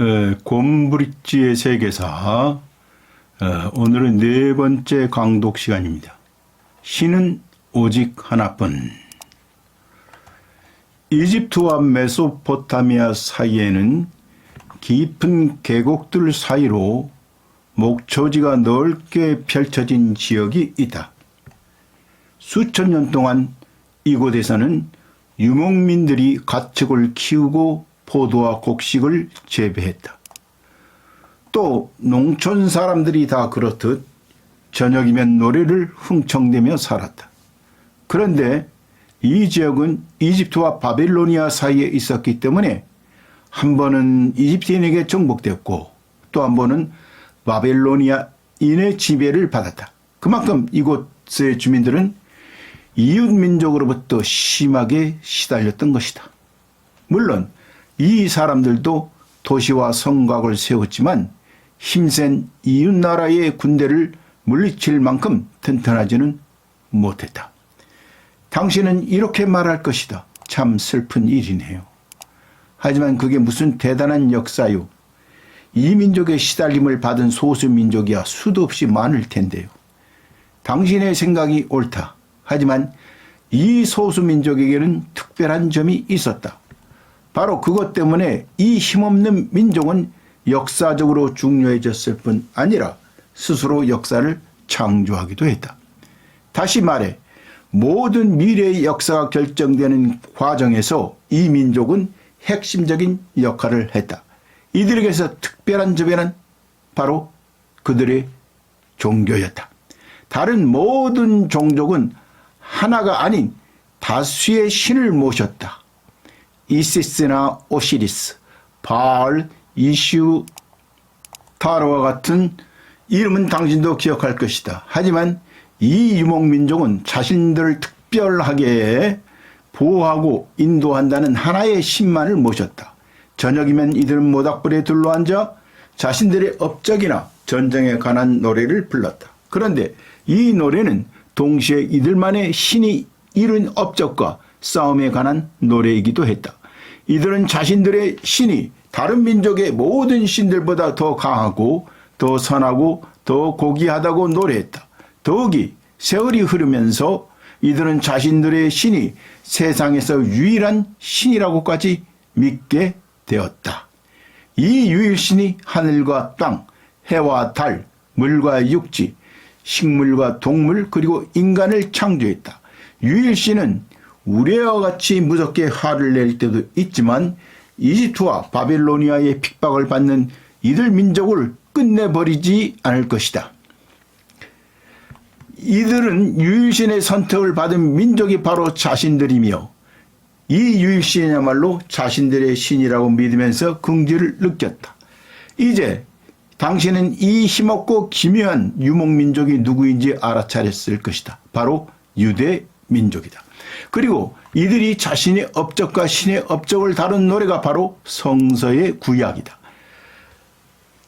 에, 곰브릿지의 세계사 어, 오늘은 네 번째 강독 시간입니다. 신은 오직 하나뿐. 이집트와 메소포타미아 사이에는 깊은 계곡들 사이로 목초지가 넓게 펼쳐진 지역이 있다. 수천 년 동안 이곳에서는 유목민들이 가축을 키우고 포도와 곡식을 재배했다. 또 농촌 사람들이 다 그렇듯 저녁이면 노래를 흥청대며 살았다. 그런데 이 지역은 이집트와 바빌로니아 사이에 있었기 때문에 한 번은 이집트인에게 정복되었고 또 한 번은 바빌로니아인의 지배를 받았다. 그만큼 이곳의 주민들은 이웃 민족으로부터 심하게 시달렸던 것이다. 물론 이 사람들도 도시와 성곽을 세웠지만 힘센 이웃 나라의 군대를 물리칠 만큼 튼튼하지는 못했다. 당신은 이렇게 말할 것이다. 참 슬픈 일이네요. 하지만 그게 무슨 대단한 역사요. 이 민족의 시달림을 받은 소수 민족이야 수도 없이 많을 텐데요. 당신의 생각이 옳다. 하지만 이 소수 민족에게는 특별한 점이 있었다. 바로 그것 때문에 이 힘없는 민족은 역사적으로 중요해졌을 뿐 아니라 스스로 역사를 창조하기도 했다. 다시 말해 모든 미래의 역사가 결정되는 과정에서 이 민족은 핵심적인 역할을 했다. 이들에게서 특별한 점에는 바로 그들의 종교였다. 다른 모든 종족은 하나가 아닌 다수의 신을 모셨다. 이시스나 오시리스, 바알, 이슈, 타로와 같은 이름은 당신도 기억할 것이다. 하지만 이 유목민족은 자신들을 특별하게 보호하고 인도한다는 하나의 신만을 모셨다. 저녁이면 이들은 모닥불에 둘러앉아 자신들의 업적이나 전쟁에 관한 노래를 불렀다. 그런데 이 노래는 동시에 이들만의 신이 이룬 업적과 싸움에 관한 노래이기도 했다. 이들은 자신들의 신이 다른 민족의 모든 신들보다 더 강하고 더 선하고 더 고귀하다고 노래했다. 더욱이 세월이 흐르면서 이들은 자신들의 신이 세상에서 유일한 신이라고까지 믿게 되었다. 이 유일신이 하늘과 땅, 해와 달, 물과 육지, 식물과 동물 그리고 인간을 창조했다. 유일신은 우리와 같이 무섭게 화를 낼 때도 있지만 이집트와 바빌로니아의 핍박을 받는 이들 민족을 끝내버리지 않을 것이다. 이들은 유일신의 선택을 받은 민족이 바로 자신들이며 이 유일신이야말로 자신들의 신이라고 믿으면서 긍지를 느꼈다. 이제 당신은 이 힘없고 기묘한 유목민족이 누구인지 알아차렸을 것이다. 바로 유대 민족이다. 그리고 이들이 자신의 업적과 신의 업적을 다룬 노래가 바로 성서의 구약이다.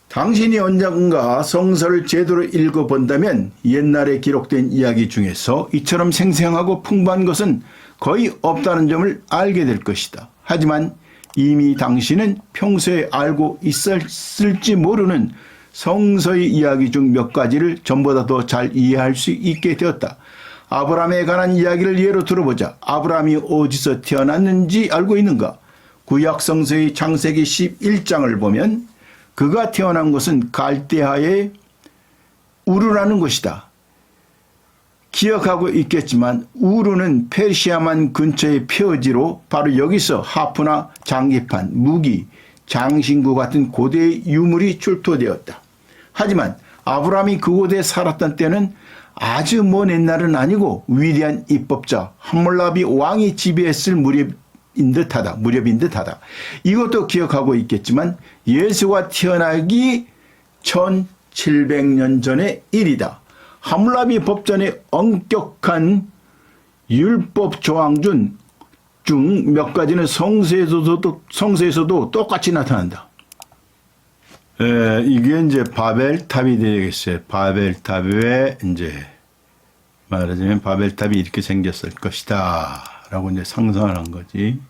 당신이 언젠가 성서를 제대로 읽어본다면 옛날에 기록된 이야기 중에서 이처럼 생생하고 풍부한 것은 거의 없다는 점을 알게 될 것이다. 하지만 이미 당신은 평소에 알고 있었을지 모르는 성서의 이야기 중 몇 가지를 전보다 더 잘 이해할 수 있게 되었다. 아브라함에 관한 이야기를 예로 들어보자. 아브라함이 어디서 태어났는지 알고 있는가? 구약 성서의 창세기 11장을 보면 그가 태어난 곳은 갈대하의 우르라는 곳이다. 기억하고 있겠지만 우르는 페르시아만 근처의 표지로 바로 여기서 하프나 장기판, 무기, 장신구 같은 고대의 유물이 출토되었다. 하지만 아브라함이 그곳에 살았던 때는 아주 먼 옛날은 아니고 위대한 입법자 함몰라비 왕이 지배했을 무렵 인 듯하다. 무렵인 듯하다. 이것도 기억하고 있겠지만 예수가 태어나기 1700년 전의 일이다. 하물라비 법전의 엄격한 율법 조항 중 몇 가지는 성서에서도 성서에서도 똑같이 나타난다. 에, 이게 이제 바벨탑이 되겠어요. 바벨탑에 이제 말하자면 바벨탑이 이렇게 생겼을 것이다. 라고 이제 상상을 한 거지.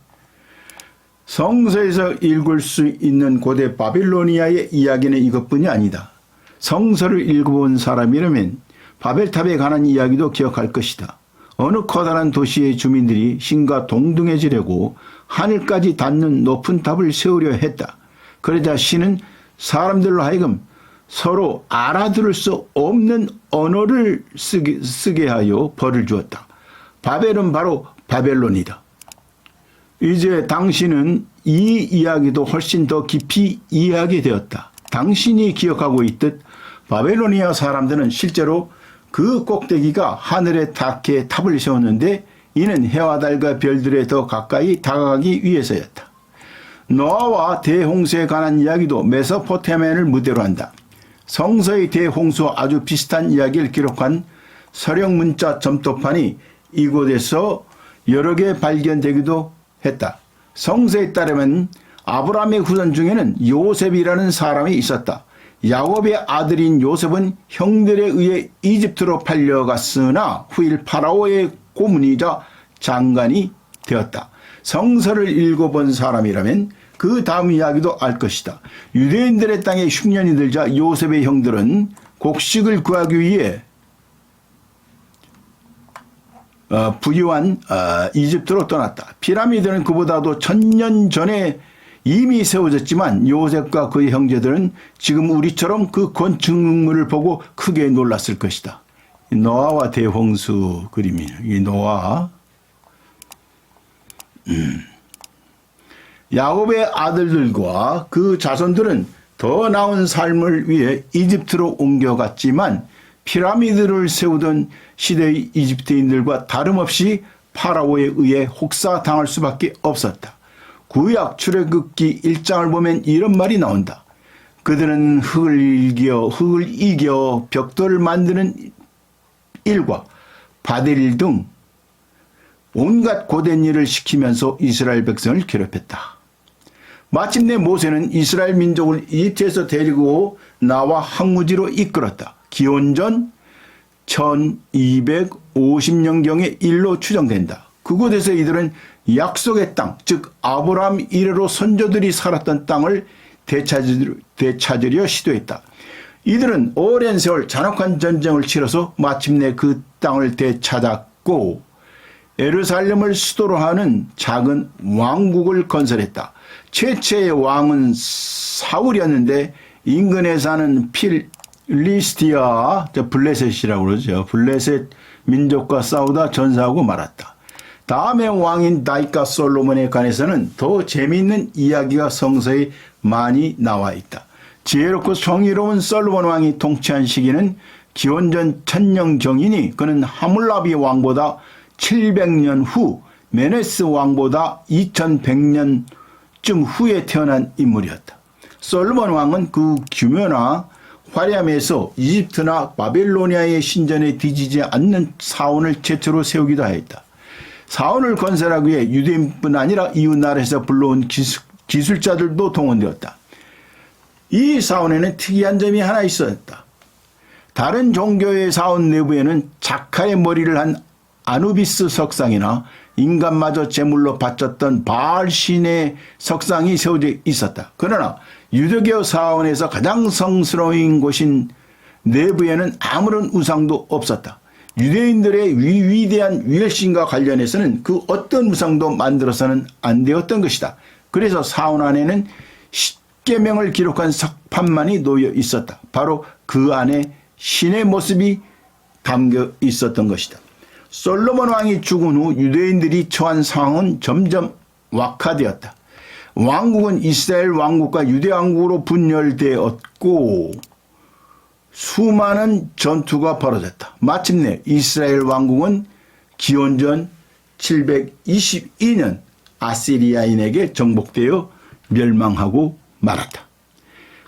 성서에서 읽을 수 있는 고대 바빌로니아의 이야기는 이것뿐이 아니다. 성서를 읽어본 사람이라면 바벨탑에 관한 이야기도 기억할 것이다. 어느 커다란 도시의 주민들이 신과 동등해지려고 하늘까지 닿는 높은 탑을 세우려 했다. 그러자 신은 사람들로 하여금 서로 알아들을 수 없는 언어를 쓰게, 쓰게 하여 벌을 주었다. 바벨은 바로 바벨론이다. 이제 당신은 이 이야기도 훨씬 더 깊이 이해하게 되었다. 당신이 기억하고 있듯 바벨로니아 사람들은 실제로 그 꼭대기가 하늘에 닿게 탑을 세웠는데 이는 해와 달과 별들에 더 가까이 다가가기 위해서였다. 노아와 대홍수에 관한 이야기도 메소포타미아를 무대로 한다. 성서의 대홍수와 아주 비슷한 이야기를 기록한 서령 문자 점토판이 이곳에서 여러 개 발견되기도 했다. 성서에 따르면 아브라함의 후손 중에는 요셉이라는 사람이 있었다. 야곱의 아들인 요셉은 형들에 의해 이집트로 팔려갔으나 후일 파라오의 고문이자 장관이 되었다. 성서를 읽어본 사람이라면 그 다음 이야기도 알 것이다. 유대인들의 땅에 흉년이 들자 요셉의 형들은 곡식을 구하기 위해 어, 부유한 어, 이집트로 떠났다. 피라미드는 그보다도 천년 전에 이미 세워졌지만 요셉과 그의 형제들은 지금 우리처럼 그 건축물을 보고 크게 놀랐을 것이다. 노아와 대홍수 그림이에요. 이 노아. 음. 야곱의 아들들과 그 자손들은 더 나은 삶을 위해 이집트로 옮겨갔지만 피라미드를 세우던 시대의 이집트인들과 다름없이 파라오에 의해 혹사당할 수밖에 없었다. 구약 출애굽기 1장을 보면 이런 말이 나온다. 그들은 흙을 이겨 흙을 이겨 벽돌을 만드는 일과 바델 등 온갖 고된 일을 시키면서 이스라엘 백성을 괴롭혔다. 마침내 모세는 이스라엘 민족을 이집트에서 데리고 나와 항무지로 이끌었다. 기원전 1250년경의 일로 추정된다. 그곳에서 이들은 약속의 땅, 즉 아브라함 이래로 선조들이 살았던 땅을 되찾으려, 되찾으려 시도했다. 이들은 오랜 세월 잔혹한 전쟁을 치러서 마침내 그 땅을 되찾았고 에르살렘을 수도로 하는 작은 왕국을 건설했다. 최초의 왕은 사울이었는데 인근에 사는 필리스티아, 블레셋이라고 그러죠. 블레셋 민족과 싸우다 전사하고 말았다. 다음의 왕인 다이카 솔로몬에 관해서는 더 재미있는 이야기가 성서에 많이 나와 있다. 지혜롭고 정의로운 솔로몬 왕이 통치한 시기는 기원전 천년경이니 그는 하물라비 왕보다 700년 후 메네스 왕보다 2100년 쯤 후에 태어난 인물이었다. 솔로몬 왕은 그 규모나 화려함에서 이집트나 바벨로니아의 신전에 뒤지지 않는 사원을 최초로 세우기도 하였다. 사원을 건설하기 위해 유대인뿐 아니라 이웃 나라에서 불러온 기술, 기술자들도 동원되었다. 이 사원에는 특이한 점이 하나 있었다. 다른 종교의 사원 내부에는 작가의 머리를 한 아누비스 석상이나 인간마저 제물로 바쳤던 바알 신의 석상이 세워져 있었다. 그러나 유대교 사원에서 가장 성스러운 곳인 내부에는 아무런 우상도 없었다. 유대인들의 위, 위대한 위열신과 관련해서는 그 어떤 우상도 만들어서는 안 되었던 것이다. 그래서 사원 안에는 십계명을 기록한 석판만이 놓여 있었다. 바로 그 안에 신의 모습이 담겨 있었던 것이다. 솔로몬 왕이 죽은 후 유대인들이 처한 상황은 점점 wak화되었다. 왕국은 이스라엘 왕국과 유대 왕국으로 분열되었고 수많은 전투가 벌어졌다. 마침내 이스라엘 왕국은 기원전 722년 아시리아인에게 정복되어 멸망하고 말았다.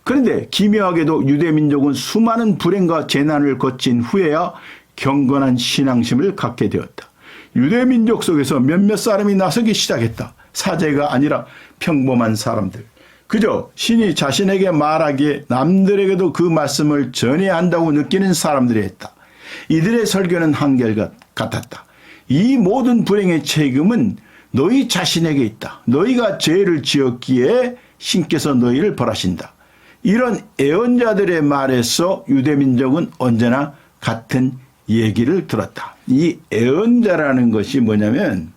그런데 기묘하게도 유대민족은 수많은 불행과 재난을 거친 후에야 경건한 신앙심을 갖게 되었다. 유대 민족 속에서 몇몇 사람이 나서기 시작했다. 사제가 아니라 평범한 사람들. 그저 신이 자신에게 말하기에 남들에게도 그 말씀을 전해야 한다고 느끼는 사람들이 했다. 이들의 설교는 한결같았다. 이 모든 불행의 책임은 너희 자신에게 있다. 너희가 죄를 지었기에 신께서 너희를 벌하신다. 이런 애언자들의 말에서 유대민족은 언제나 같은 얘기를 들었다. 이 애언자라는 것이 뭐냐면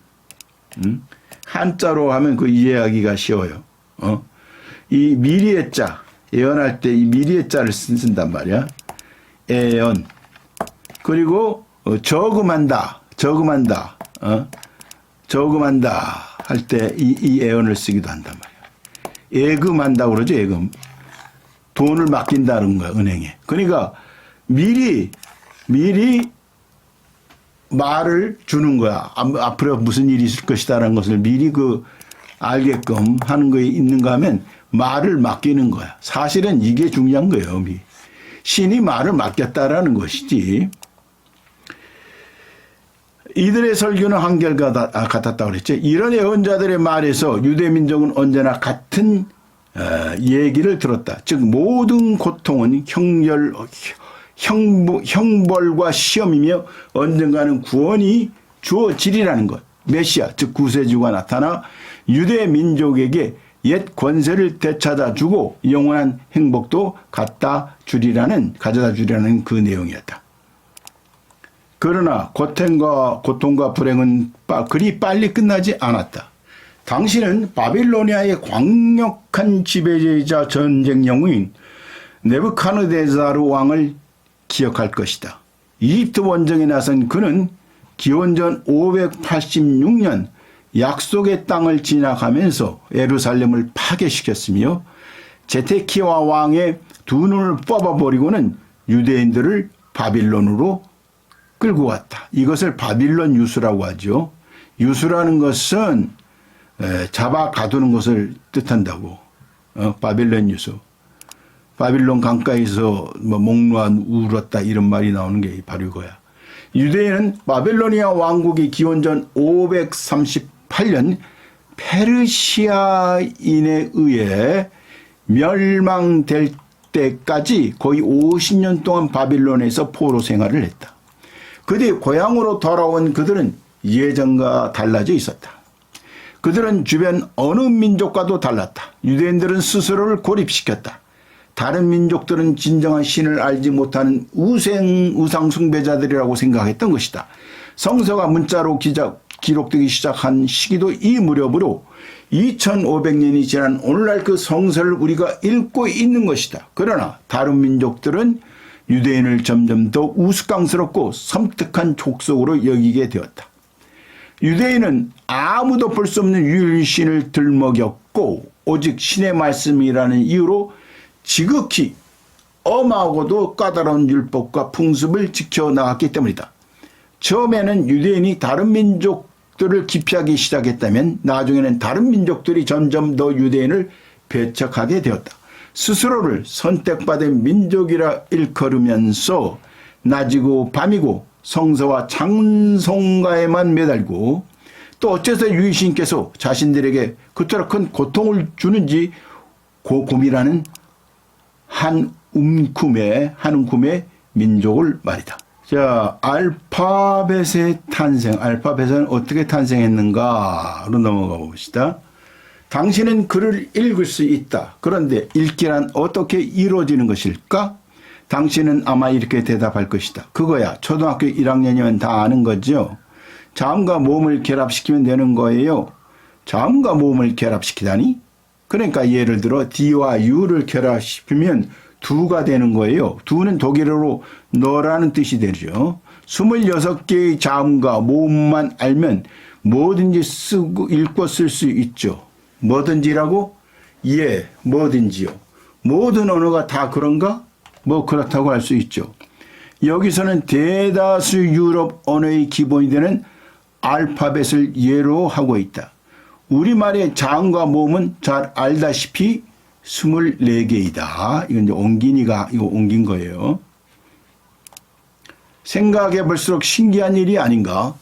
음? 한자로 하면 그 이해하기가 쉬워요. 어? 이 미리의 자, 예언할 때 이 미리의 자를 쓴- 쓴단 말이야. 애언. 그리고 어, 저금한다, 저금한다, 어? 저금한다 할 때 이이 애언을 쓰기도 한단 말이야. 예금한다 그러죠, 예금. 돈을 맡긴다는 거야, 은행에. 그러니까 미리, 미리 말을 주는 거야. 앞- 앞으로 무슨 일이 있을 것이다라는 것을 미리 그 알게끔 하는 거에 있는가 하면 말을 맡기는 거야. 사실은 이게 중요한 거예요. 미. 신이 말을 맡겼다라는 것이지. 이들의 설교는 한결같았다고 그랬죠. 이런 예언자들의 말에서 유대민족은 언제나 같은 어, 얘기를 들었다. 즉 모든 고통은 형열, 형, 형벌과 시험이며 언젠가는 구원이 주어지리라는 것. 메시아, 즉 구세주가 나타나 유대 민족에게 옛 권세를 되찾아 주고 영원한 행복도 갖다 주리라는 가져다 주리라는 그 내용이었다. 그러나 고통과 고통과 불행은 빠- 그리 빨리 끝나지 않았다. 당신은 바빌로니아의 광력한 지배자 전쟁 영웅인 네부카느데자르 왕을 기억할 것이다. 이집트 원정에 나선 그는 기원전 586년 약속의 땅을 지나가면서 예루살렘을 파괴시켰으며 제테키와 왕의 두 눈을 뽑아버리고는 유대인들을 바빌론으로 끌고 왔다. 이것을 바빌론 유수라고 하죠. 유수라는 것은 에, 잡아 가두는 것을 뜻한다고. 어, 바빌론 유수. 바빌론 강가에서 뭐 목놓아 울었다 이런 말이 나오는 게 바로 이거야. 유대인은 바빌로니아 왕국이 기원전 538년 페르시아인에 의해 멸망될 때까지 거의 50년 동안 바빌론에서 포로 생활을 했다. 그뒤 고향으로 돌아온 그들은 예전과 달라져 있었다. 그들은 주변 어느 민족과도 달랐다. 유대인들은 스스로를 고립시켰다. 다른 민족들은 진정한 신을 알지 못하는 우생 우상 숭배자들이라고 생각했던 것이다. 성서가 문자로 기자, 기록되기 시작한 시기도 이 무렵으로 2500년이 지난 오늘날 그 성서를 우리가 읽고 있는 것이다. 그러나 다른 민족들은 유대인을 점점 더 우스꽝스럽고 섬뜩한 족속으로 여기게 되었다. 유대인은 아무도 볼 수 없는 유일신을 들먹였고 오직 신의 말씀이라는 이유로 지극히 엄하고도 까다로운 율법과 풍습을 지켜나갔기 때문이다. 처음에는 유대인이 다른 민족들을 기피하기 시작했다면 나중에는 다른 민족들이 점점 더 유대인을 배척하게 되었다. 스스로를 선택받은 민족이라 일컬으면서 낮이고 밤이고 성서와 찬송가에만 매달고 또 어째서 유이신께서 자신들에게 그토록 큰 고통을 주는지 고, 고민하는 한 움큼의 한 움큼의 민족을 말이다. 자, 알파벳의 탄생, 알파벳은 어떻게 탄생했는가로 넘어가 봅시다. 당신은 글을 읽을 수 있다. 그런데 읽기란 어떻게 이루어지는 것일까? 당신은 아마 이렇게 대답할 것이다. 그거야. 초등학교 1학년이면 다 아는 거죠. 자음과 모음을 결합시키면 되는 거예요. 자음과 모음을 결합시키다니? 그러니까 예를 들어 D와 U를 결합시키면 두가 되는 거예요. 두는 독일어로 너라는 뜻이 되죠. 26개의 자음과 모음만 알면 뭐든지 쓰고 읽고 쓸 수 있죠. 뭐든지라고? 예, 뭐든지요. 모든 언어가 다 그런가? 뭐 그렇다고 할 수 있죠. 여기서는 대다수 유럽 언어의 기본이 되는 알파벳을 예로 하고 있다. 우리말의 자음과 모음은 잘 알다시피 24개이다. 이건 이제 옮기니가 이거 옮긴 거예요. 생각해 볼수록 신기한 일이 아닌가?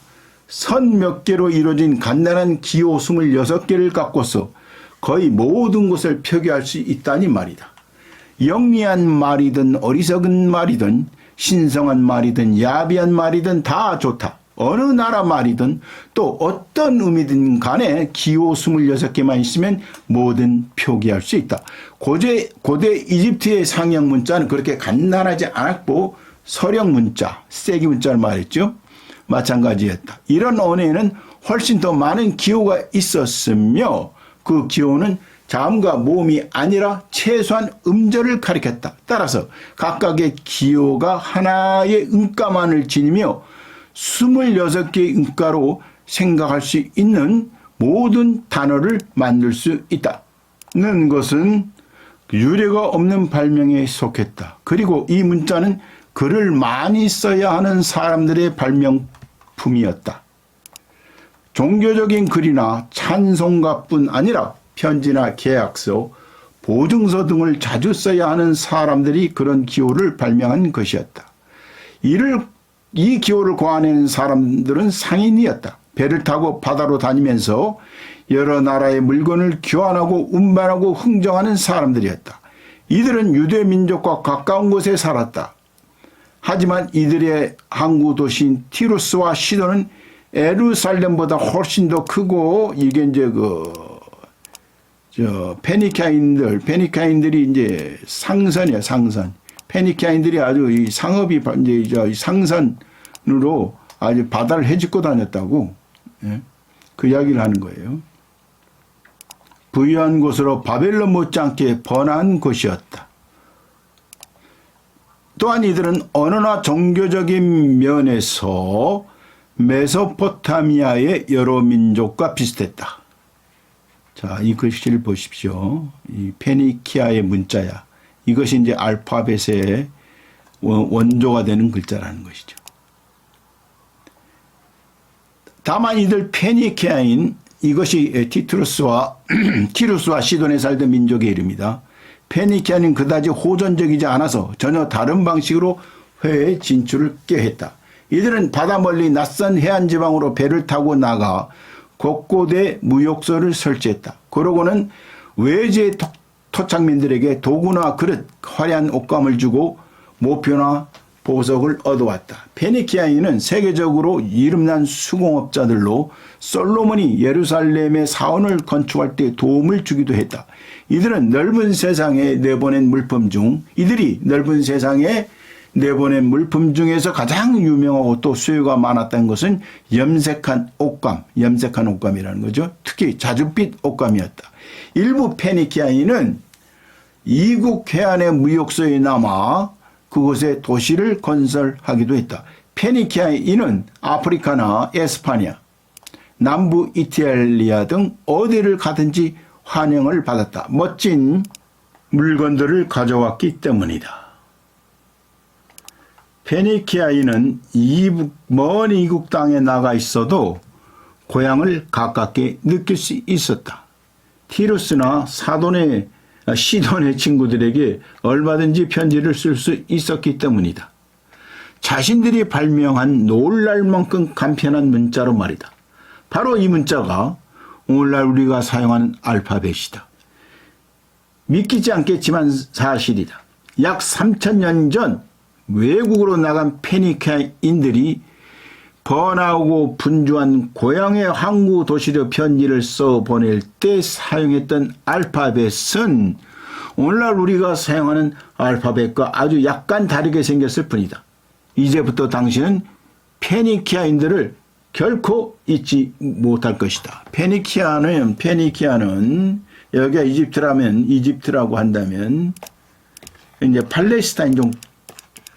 선 몇 개로 이루어진 간단한 기호 26개를 갖고서 거의 모든 것을 표기할 수 있다니 말이다. 영리한 말이든 어리석은 말이든 신성한 말이든 야비한 말이든 다 좋다. 어느 나라 말이든 또 어떤 의미든 간에 기호 26개만 있으면 뭐든 표기할 수 있다. 고대, 고대 이집트의 상형 문자는 그렇게 간단하지 않았고 서령 문자, 세기 문자를 말했죠. 마찬가지였다. 이런 언어에는 훨씬 더 많은 기호가 있었으며 그 기호는 자음과 모음이 아니라 최소한 음절을 가리켰다. 따라서 각각의 기호가 하나의 음가만을 지니며 26개의 음가로 생각할 수 있는 모든 단어를 만들 수 있다는 것은 유례가 없는 발명에 속했다. 그리고 이 문자는 글을 많이 써야 하는 사람들의 발명품이었다. 종교적인 글이나 찬송가뿐 아니라 편지나 계약서, 보증서 등을 자주 써야 하는 사람들이 그런 기호를 발명한 것이었다. 이를 이 기호를 고안하는 사람들은 상인이었다. 배를 타고 바다로 다니면서 여러 나라의 물건을 교환하고 운반하고 흥정하는 사람들이었다. 이들은 유대 민족과 가까운 곳에 살았다. 하지만 이들의 항구 도시인 티루스와 시도는 에루살렘보다 훨씬 더 크고 이게 이제 그, 저, 페니카인들, 페니카인들이 이제 상선이야, 상선. 페니카인들이 아주 이 상업이 바- 이제 저 상선으로 아주 바다를 헤집고 다녔다고, 예? 그 이야기를 하는 거예요. 부유한 곳으로 바벨론 못지않게 번한 곳이었다. 또한 이들은 언어나 종교적인 면에서 메소포타미아의 여러 민족과 비슷했다. 자, 이 글씨를 보십시오. 이 페니키아의 문자야. 이것이 이제 알파벳의 원- 원조가 되는 글자라는 것이죠. 다만 이들 페니키아인 이것이 티투루스와 티루스와 시돈에 살던 민족의 이름이다. 페니키아는 그다지 호전적이지 않아서 전혀 다른 방식으로 회에 진출을 꾀했다. 이들은 바다 멀리 낯선 해안 지방으로 배를 타고 나가 곳곳에 무역소를 설치했다. 그러고는 외지의 토- 토착민들에게 도구나 그릇, 화려한 옷감을 주고 모표나 보석을 얻어왔다. 페니키아인은 세계적으로 이름난 수공업자들로 솔로몬이 예루살렘의 사원을 건축할 때 도움을 주기도 했다. 이들은 넓은 세상에 내보낸 물품 중 이들이 넓은 세상에 내보낸 물품 중에서 가장 유명하고 또 수요가 많았던 것은 염색한 옷감, 염색한 옷감이라는 거죠. 특히 자줏빛 옷감이었다. 일부 페니키아인은 이국 해안의 무역소에 남아 그곳에 도시를 건설하기도 했다. 페니키아인은 아프리카나 에스파냐, 남부 이탈리아 등 어디를 가든지 환영을 받았다. 멋진 물건들을 가져왔기 때문이다. 페니키아인은 이북, 먼 이국 땅에 나가 있어도 고향을 가깝게 느낄 수 있었다. 티루스나 사돈의 시돈의 친구들에게 얼마든지 편지를 쓸 수 있었기 때문이다. 자신들이 발명한 놀랄 만큼 간편한 문자로 말이다. 바로 이 문자가 오늘날 우리가 사용하는 알파벳이다. 믿기지 않겠지만 사실이다. 약 3천년 전 외국으로 나간 페니카인들이 번화하고 분주한 고향의 항구 도시로 편지를 써 보낼 때 사용했던 알파벳은 오늘날 우리가 사용하는 알파벳과 아주 약간 다르게 생겼을 뿐이다. 이제부터 당신은 페니키아인들을 결코 잊지 못할 것이다. 페니키아는 페니키아는 여기가 이집트라면 이집트라고 한다면 이제 팔레스타인 정-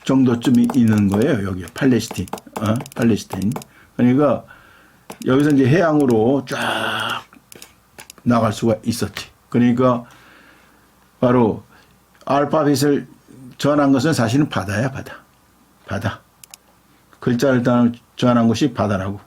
정도쯤이 있는 거예요. 여기 팔레스틴, 어? 팔레스타인. 그러니까 여기서 이제 해양으로 쫙 나갈 수가 있었지. 그러니까 바로 알파벳을 전한 것은 사실은 바다야, 바다. 바다. 글자를 다 전한 것이 바다라고.